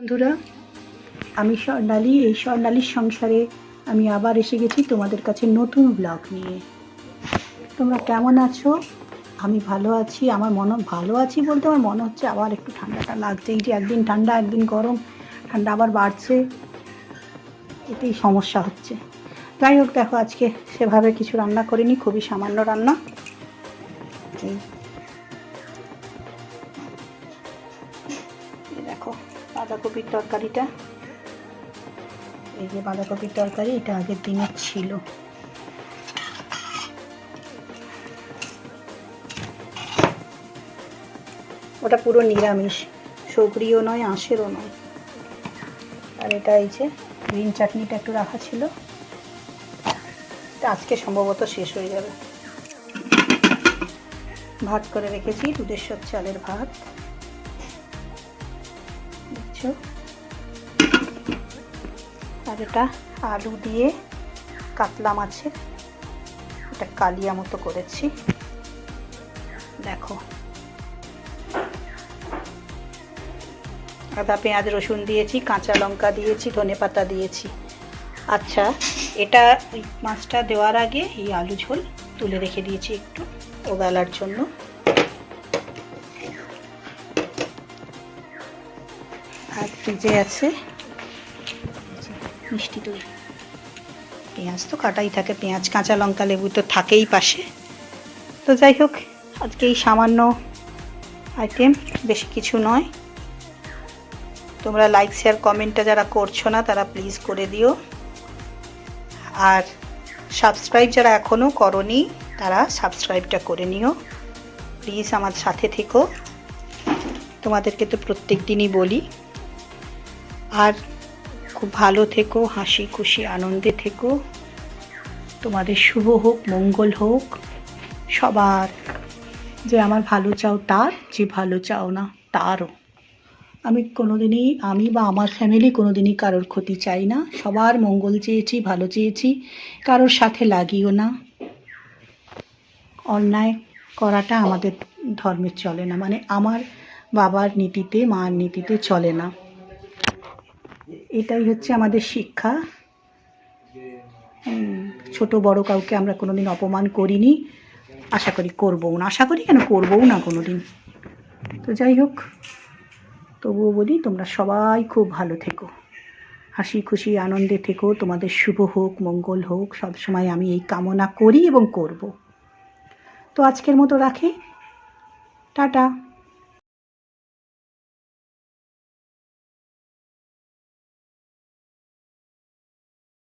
বন্ধুরা, আমি স্বর্ণালী। এই স্বর্ণালীর সংসারে আমি আবার এসে গেছি তোমাদের কাছে নতুন ব্লগ নিয়ে। তোমরা কেমন আছো? আমি ভালো আছি। আমার মনে, ভালো আছি বলতে আমার মনে হচ্ছে আবার একটু ঠান্ডাটা লাগছে এই যে একদিন ঠান্ডা, একদিন গরম। ঠান্ডা আবার বাড়ছে। এতেই সমস্যা হচ্ছে। যাই হোক, দেখো, আজকে সেভাবে কিছু রান্না করিনি, খুবই সামান্য রান্না। এই দেখো, বাঁধাকপির তরকারিটা। এই যে বাঁধাকপির তরকারি, এটা আগের দিনের ছিল। ওটা পুরো নিরামিষ। সবরিও নয়, আঁশেরও নয়। আর এটা এই যে গ্রিন চাটনিটা একটু রাখা ছিল। এটা আজকে সম্ভবত শেষ হয়ে যাবে। ভাত করে রেখেছি দুধেশ্বর চালের ভাত। দেখছ আর এটা আলু দিয়ে কাতলা মাছের, এটা কালিয়া মতো করেছি। দেখো। আদা, পেঁয়াজ, রসুন দিয়েছি, কাঁচা লঙ্কা দিয়েছি, ধনে পাতা দিয়েছি। আচ্ছা এটা মাছটা দেওয়ার আগে এই আলু ঝোল তুলে রেখে দিয়েছি একটু ওবেলার জন্য। ফ্রিজে আছে। মিষ্টি দই। পেঁয়াজ তো কাটাই থাকে, পেঁয়াজ, কাঁচা লঙ্কা, লেবু তো থাকেই পাশে। তো যাই হোক, আজকে এই সামান্য আইটেম বেশি কিছু নয়। তোমরা লাইক শেয়ার কমেন্টটা যারা করছ না, তারা প্লিজ করে দিও। আর সাবস্ক্রাইব যারা এখনও করনি, তারা সাবস্ক্রাইবটা করে নিও। প্লিজ আমার সাথে থেকো। তোমাদেরকে তো প্রত্যেক দিনই বলি আর খুব ভালো থেকো, হাসি, খুশি, আনন্দে থেকো। তোমাদের শুভ হোক, মঙ্গল হোক। সবার যে আমার ভালো চাও তার, যে ভালো চাও না তারও। আমি কোনোদিনই, আমি বা আমার ফ্যামিলি কোনোদিনই কারোর ক্ষতি চাই না। সবার মঙ্গল চেয়েছি, ভালো চেয়েছি, কারোর সাথে লাগিও না। অন্যায় করাটা আমাদের ধর্মের চলে না মানে আমার বাবার নীতিতে, মার নীতিতে চলে না। এটাই হচ্ছে আমাদের শিক্ষা। ছোট বড় কাউকে আমরা কোনোদিন অপমান করিনি, আশা করি করবও না। আশা করি কেন করবও না কোনোদিন? তো যাই হোক, তবুও বলি তোমরা সবাই খুব ভালো থেকো। হাসি খুশি আনন্দে থেকো। তোমাদের শুভ হোক, মঙ্গল হোক সবসময় আমি এই কামনা করি এবং করব। তো আজকের মতো রাখি। টাটা।